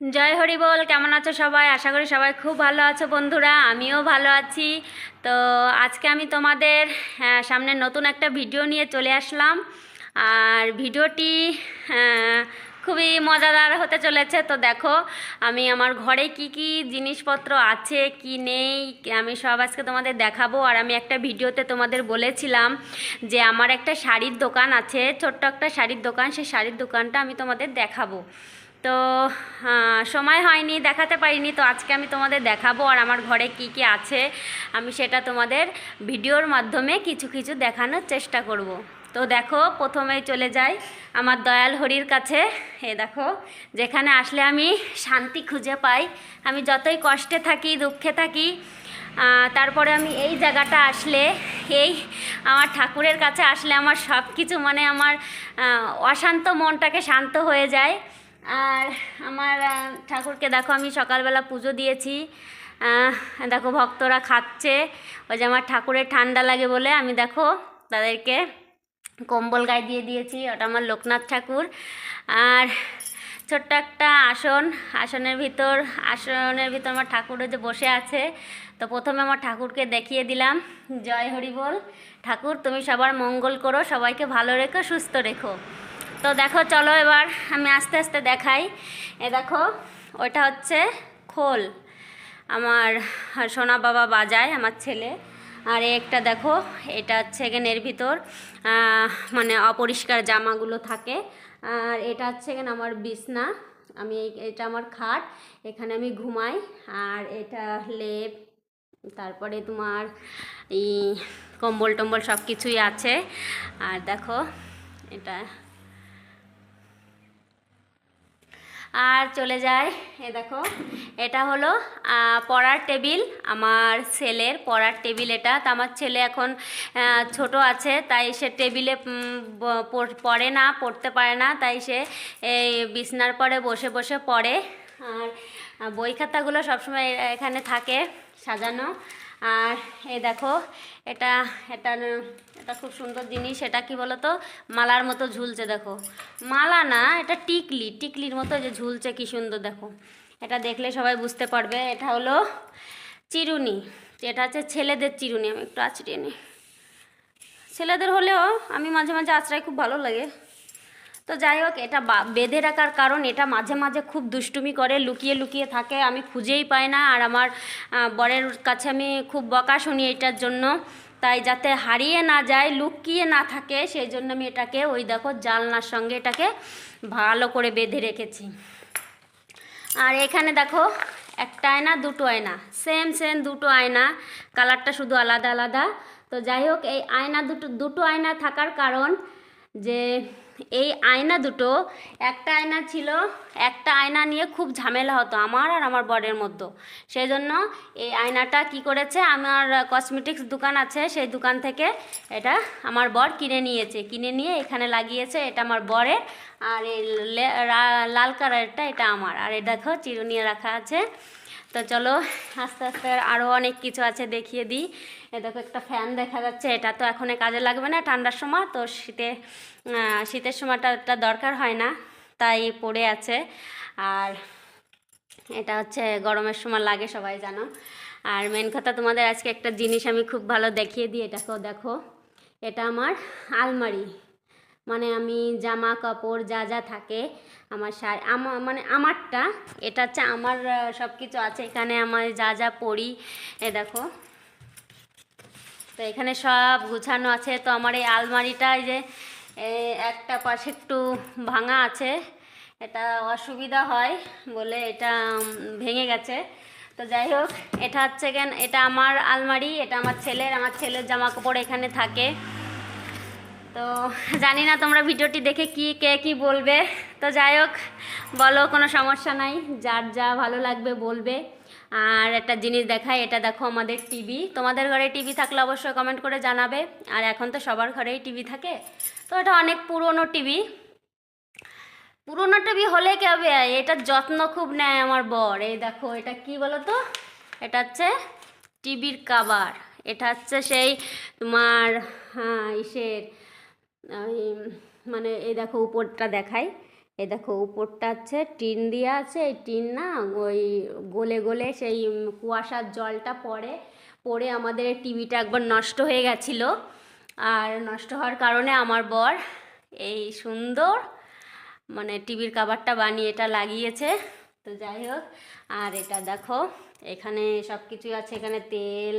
জয় হরি বল, কেমন আছো সবাই? আশা করি সবাই খুব ভালো আছো বন্ধুরা, আমিও ভালো আছি। তো আজকে আমি তোমাদের সামনে নতুন একটা ভিডিও নিয়ে চলে আসলাম। আর ভিডিওটি খুবই মজাদার হতে চলেছে। তো দেখো, আমি আমার ঘরে কি কি জিনিসপত্র আছে, কি নেই, আমি সব আজকে তোমাদের দেখাবো। আর আমি একটা ভিডিওতে তোমাদের বলেছিলাম যে আমার একটা শাড়ির দোকান আছে, ছোট্ট একটা শাড়ির দোকান, সেই শাড়ির দোকানটা আমি তোমাদের দেখাবো। তো সময় হয়নি, দেখাতে পারিনি, তো আজকে আমি তোমাদের দেখাবো আর আমার ঘরে কি কি আছে। আমি সেটা তোমাদের ভিডিওর মাধ্যমে কিছু কিছু দেখানোর চেষ্টা করব। তো দেখো প্রথমেই চলে যাই আমার দয়াল হরির কাছে। এ দেখো, যেখানে আসলে আমি শান্তি খুঁজে পাই। আমি যতই কষ্টে থাকি, দুঃখে থাকি তারপরে আমি এই জায়গাটা আসলে, এই আমার ঠাকুরের কাছে আসলে আমার সব কিছু মানে আমার অশান্ত মনটাকে শান্ত হয়ে যায়। আর আমার ঠাকুরকে দেখো আমি সকালবেলা পুজো দিয়েছি। দেখো ভক্তরা খাচ্ছে। ওই যে আমার ঠাকুরের ঠান্ডা লাগে বলে আমি দেখো তাদেরকে কম্বল গায়ে দিয়ে দিয়েছি। ওটা আমার লোকনাথ ঠাকুর। আর ছোট্ট একটা আসন, আসনের ভিতর আসনের ভিতর আমার ঠাকুরও যে বসে আছে। তো প্রথমে আমার ঠাকুরকে দেখিয়ে দিলাম। জয় হরি বল। ঠাকুর, তুমি সবার মঙ্গল করো, সবাইকে ভালো রেখো, সুস্থ রেখো। তো দেখো, চলো এবার আমি আস্তে আস্তে দেখাই। এ দেখো, ওটা হচ্ছে খোল। আমার সোনা বাবা বাজায়, আমার ছেলে। আর একটা দেখো, এটা হচ্ছে এখানে এর ভিতর মানে অপরিষ্কার জামাগুলো থাকে। আর এটা হচ্ছে এখানে আমার বিছনা। আমি এটা আমার খাট, এখানে আমি ঘুমাই। আর এটা লেপ, তারপরে তোমার এই কম্বল টম্বল সব কিছুই আছে। আর দেখো, এটা আর চলে যায়, এ দেখো, এটা হলো পড়ার টেবিল, আমার ছেলের পড়ার টেবিল এটা, তো আমার ছেলে এখন ছোট আছে, তাই সে টেবিলে পড়ে না, পড়তে পারে না, তাই সে এই বিছনার পরে বসে বসে পড়ে, আর বই খাতাগুলো সবসময় এখানে থাকে সাজানো আর এই দেখো, এটা এটা এটা খুব সুন্দর জিনিস, এটা কি বলো তো মালার মতো ঝুলছে দেখো। মালা না, এটা টিকলি, টিকলির মতো যে ঝুলছে, কি সুন্দর দেখো। এটা দেখলে সবাই বুঝতে পারবে, এটা হলো চিরুনি। এটা হচ্ছে ছেলেদের চিরুনি, আমি একটু আছড়িয়ে নিই। ছেলেদের হলেও আমি মাঝে মাঝে আছড়াই, খুব ভালো লাগে। তো যাই হোক, এটা বেঁধে রাখার কারণ, এটা মাঝে মাঝে খুব দুষ্টুমি করে, লুকিয়ে লুকিয়ে থাকে, আমি খুঁজেই পাই না। আর আমার বরের কাছে আমি খুব বকা শুনি এটার জন্য। তাই যাতে হারিয়ে না যায়, লুকিয়ে না থাকে, সেই জন্য আমি এটাকে ওই দেখো জালনার সঙ্গে এটাকে ভালো করে বেঁধে রেখেছি। আর এখানে দেখো, একটা আয়না, দুটো আয়না। সেম সেম দুটো আয়না। কালারটা শুধু আলাদা আলাদা। তো যাই হোক, এই আয়না দুটো দুটো আয়না থাকার কারণ যে এই আয়না দুটো, একটা আয়না ছিল, একটা আয়না নিয়ে খুব ঝামেলা হতো আমার আর আমার বরের মধ্যে। সেই জন্য এই আয়নাটা কি করেছে, আমার কসমেটিক্স দোকান আছে, সেই দোকান থেকে এটা আমার বর কিনে নিয়েছে। কিনে নিয়ে এখানে লাগিয়েছে, এটা আমার বরের, আর এই লাল কালারটা এটা আমার। আর এ দেখো, চিরুনিয়ে রাখা আছে। তো চলো, আস্তে আস্তে আরও অনেক কিছু আছে দেখিয়ে দিই। দেখো একটা ফ্যান দেখা যাচ্ছে, এটা তো এখন কাজে লাগবে না ঠান্ডার সময়, তো শীতে শীতের সময়টা এটা দরকার হয় না, তাই পড়ে আছে। আর এটা হচ্ছে গরমের সময় লাগে সবাই জানো। আর মেন কথা তোমাদের আজকে একটা জিনিস আমি খুব ভালো দেখিয়ে দিই, এটাকেও দেখো। এটা আমার আলমারি। মানে আমি জামা, কাপড় যা যা থাকে, আমার শাড়ি আমার মানে আমারটা, এটা হচ্ছে আমার সব কিছু আছে। এখানে আমার যা যা পরি এ দেখো। তো এখানে সব গুছানো আছে। তো আমার এই আলমারিটা যে একটা পাশে একটু ভাঙা আছে। এটা অসুবিধা হয় বলে এটা ভেঙে গেছে। তো যাই হোক, এটা হচ্ছে কেন, এটা আমার আলমারি, এটা আমার ছেলের আমার ছেলের জামা কাপড় এখানে থাকে। তো জানি না তোমরা ভিডিওটি দেখে কি, কে কি বলবে। তো যাই হোক, বলো কোনো সমস্যা নাই, যার যা ভালো লাগবে বলবে। আর একটা জিনিস দেখাই, এটা দেখো আমাদের টিভি তোমাদের ঘরে টিভি থাকলে অবশ্যই কমেন্ট করে জানাবে। আর এখন তো সবার ঘরেই টিভি থাকে। তো এটা অনেক পুরনো টিভি পুরনো টিভি হলে কি হবে? এটার যত্ন খুব নেয় আমার বর। এই দেখো, এটা কি বলো তো এটা হচ্ছে টিভির কাভার এটা হচ্ছে সেই তোমার হ্যাঁ ইসের মানে এই দেখো উপরটা দেখাই। এই দেখো উপরটা আছে, টিন দেওয়া আছে, এই টিন না ওই গলে গলে সেই কুয়াশার জলটা পড়ে পড়ে আমাদের টিভিটা একবার নষ্ট হয়ে গেছিল। আর নষ্ট হওয়ার কারণে আমার বর এই সুন্দর মানে টিভির কাভারটা বানিয়ে এটা লাগিয়েছে। তো যাই হোক, আর এটা দেখো, এখানে সব কিছুই আছে, এখানে তেল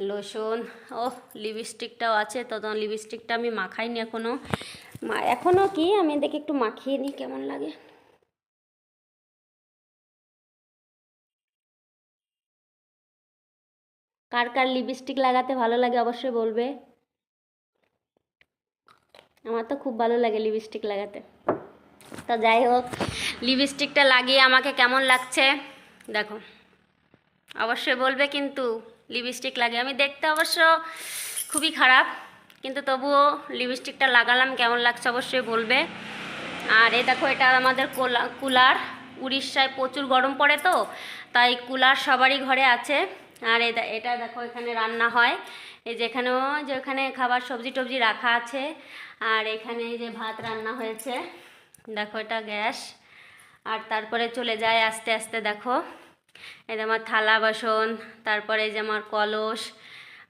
লোশন ও লিপস্টিকটাও আছে, তো তখন লিপস্টিকটা আমি মাখাইনি এখনও এখনও কি? আমি দেখি একটু মাখিয়ে নিই, কেমন লাগে? কার কার লিপস্টিক লাগাতে ভালো লাগে অবশ্যই বলবে। আমার তো খুব ভালো লাগে লিপস্টিক লাগাতে। তো যাই হোক লিপস্টিকটা লাগিয়ে আমাকে কেমন লাগছে? দেখো, অবশ্যই বলবে কিন্তু। লিপস্টিক লাগে। আমি দেখতে অবশ্য খুবই খারাপ, কিন্তু তবুও লিপস্টিকটা লাগালাম, কেমন লাগছে অবশ্যই বলবে। আর এই দেখো, এটা আমাদের কোলা- কুলার। উড়িষ্যায় প্রচুর গরম পড়ে তো, তাই কুলার সবারই ঘরে আছে। আর এটা দেখো, এখানে রান্না হয়। এই যেখানেও যে ওখানে খাবার সবজি টবজি রাখা আছে। আর এখানে যে ভাত রান্না হয়েছে। দেখো, এটা গ্যাস। আর তারপরে চলে যায় আস্তে আস্তে, দেখো। এই যে আমার থালা বাসন, তারপরে এই যে আমার কলস,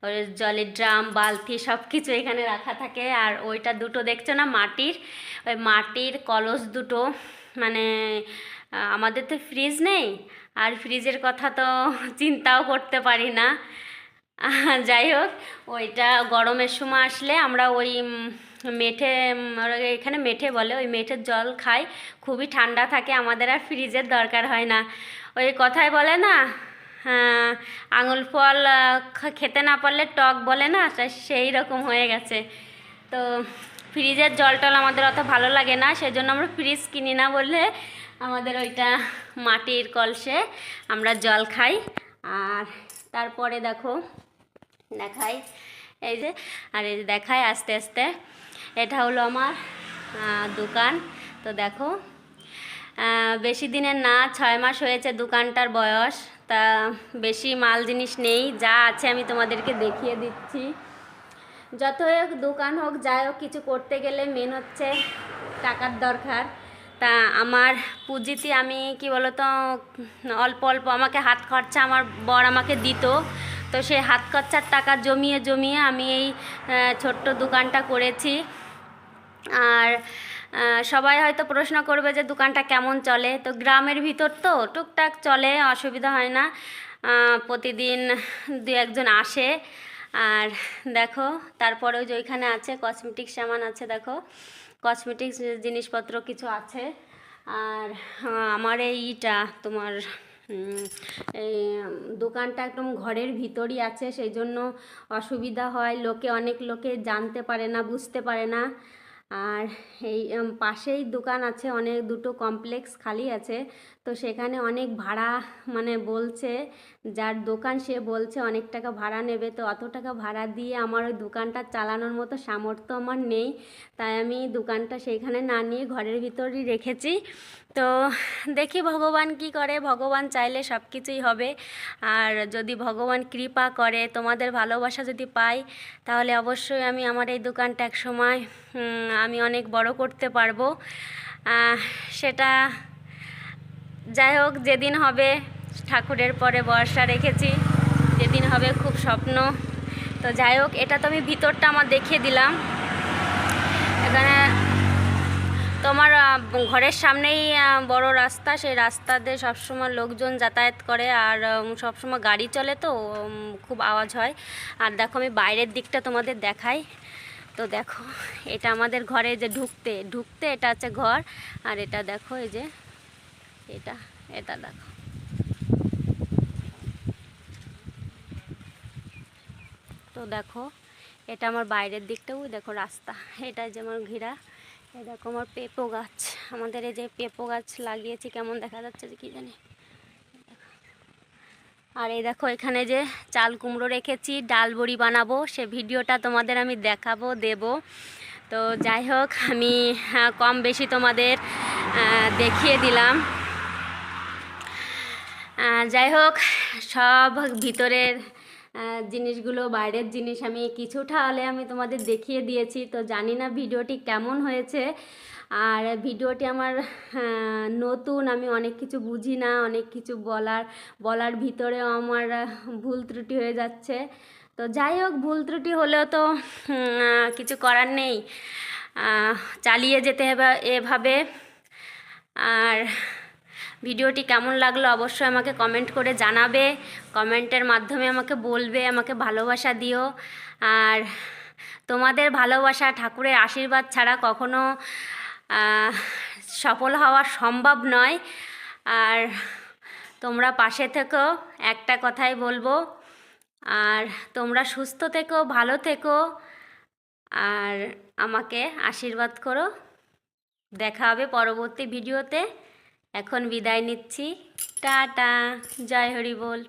ওই জলের ড্রাম, বালতি সব কিছু এখানে রাখা থাকে। আর ওইটা দুটো দেখছ না, মাটির? ওই মাটির কলস দুটো। মানে আমাদের তো ফ্রিজ নেই। আর ফ্রিজের কথা তো চিন্তাও করতে পারি না। যাই হোক, ওইটা গরমের সময় আসলে আমরা ওই মেঠে এখানে মেঠে বলে, ওই মেঠের জল খাই। খুবই ঠান্ডা থাকে, আমাদের আর ফ্রিজের দরকার হয় না। ওই কথায় বলে না হ্যাঁ, আঙুল ফল খেতে না পারলে টক বলে না সেই রকম হয়ে গেছে। তো ফ্রিজের জল টল আমাদের অত ভালো লাগে না সেই জন্য আমরা ফ্রিজ কিনি না বললে আমাদের ওইটা মাটির কলসে আমরা জল খাই। আর তারপরে দেখো দেখাই এই যে আর এই যে দেখাই আস্তে আস্তে এটা হলো আমার দোকান। তো দেখো বেশি দিনের না, ছয় মাস হয়েছে দোকানটার বয়স। তা বেশি মাল জিনিস নেই, যা আছে আমি তোমাদেরকে দেখিয়ে দিচ্ছি। যত হোক দোকান হোক, যাই হোক, কিছু করতে গেলে মেন হচ্ছে টাকার দরকার। তা আমার পুঁজিতে আমি, কি বলতো, অল্প অল্প আমাকে হাত খরচা আমার বর আমাকে দিত। তো সেই হাত খরচার টাকা জমিয়ে জমিয়ে আমি এই ছোট্ট দোকানটা করেছি। আর সবাই হয়তো প্রশ্ন করবে যে দোকানটা কেমন চলে? তো গ্রামের ভিতর তো টুকটাক চলে, অসুবিধা হয় না। প্রতিদিন দু একজন আসে। আর দেখো, তারপরে ওই যে ওইখানে আছে কসমেটিক সামান আছে, দেখো। কসমেটিক্স জিনিসপত্র কিছু আছে। আর আমার এইটা তোমার এই, দোকানটা একদম ঘরের ভিতরই আছে সেই জন্য অসুবিধা হয়। লোকে অনেক লোকে জানতে পারে না, বুঝতে পারে না। আর এই পাশেই দোকান আছে, অনেক দুটো কমপ্লেক্স খালি আছে। তো সেখানে অনেক ভাড়া মানে বলছে যার দোকান সে বলছে, অনেক টাকা ভাড়া নেবে তো, অত টাকা ভাড়া দিয়ে আমার ওই দোকানটা চালানোর মতো সামর্থ্য আমার নেই। তাই আমি দোকানটা সেইখানে না নিয়ে ঘরের ভিতরই রেখেছি। তো দেখি ভগবান কি করে। ভগবান চাইলে সব কিছুই হবে। আর যদি ভগবান কৃপা করে, তোমাদের ভালোবাসা যদি পাই, তাহলে অবশ্যই আমি আমার এই দোকানটা এক সময় আমি অনেক বড় করতে পারব। সেটা যাই হোক, যেদিন হবে ঠাকুরের পরে বর্ষা রেখেছি। যেদিন হবে খুব স্বপ্ন। তো যাই হোক, এটা তো আমি ভিতরটা আমার দেখিয়ে দিলাম। এখানে তোমার ঘরের সামনেই বড় রাস্তা। সেই রাস্তা দিয়ে সবসময় লোকজন যাতায়াত করে আর সবসময় গাড়ি চলে তো খুব আওয়াজ হয়। আর দেখো, আমি বাইরের দিকটা তোমাদের দেখাই। তো দেখো, এটা আমাদের ঘরে যে ঢুকতে ঢুকতে এটা হচ্ছে ঘর। আর এটা দেখো, এই যে, এটা এটা দেখো। তো দেখো, এটা আমার বাইরের দিকটাও দেখো রাস্তা। এটা যে আমার ঘেরা, এই দেখো আমার পেঁপো গাছ। আমাদের এই যে পেঁপো গাছ লাগিয়েছি, কেমন দেখা যাচ্ছে যে কি জানি। আর এই দেখো এখানে যে চাল কুমড়ো রেখেছি, ডাল বড়ি বানাবো, সে ভিডিওটা তোমাদের আমি দেখাবো, দেব। তো যাই হোক, আমি কম বেশি তোমাদের দেখিয়ে দিলাম। যাই হোক, সব ভিতরের জিনিসগুলো, বাইরের জিনিস আমি কিছুটা হলে আমি তোমাদের দেখিয়ে দিয়েছি। তো জানি না ভিডিওটি কেমন হয়েছে। আর ভিডিওটি আমার নতুন, আমি অনেক কিছু বুঝি না, অনেক কিছু বলার বলার ভিতরেও আমার ভুল ত্রুটি হয়ে যাচ্ছে। তো যাই হোক, ভুল ত্রুটি হলেও তো কিছু করার নেই। চালিয়ে যেতে হবে এভাবে। আর ভিডিওটি কেমন লাগল অবশ্যই আমাকে কমেন্ট করে জানাবে। কমেন্টের মাধ্যমে আমাকে বলবে, আমাকে ভালোবাসা দিও। আর তোমাদের ভালোবাসা ঠাকুরের আশীর্বাদ ছাড়া কখনো সফল হওয়া সম্ভব নয়। আর তোমরা পাশে থেকো, একটা কথাই বলব। আর তোমরা সুস্থ থেকো, ভালো থেকো। আর আমাকে আশীর্বাদ করো। দেখা হবে পরবর্তী ভিডিওতে। এখন বিদায় নিচ্ছি। টাটা। জয় হরি বল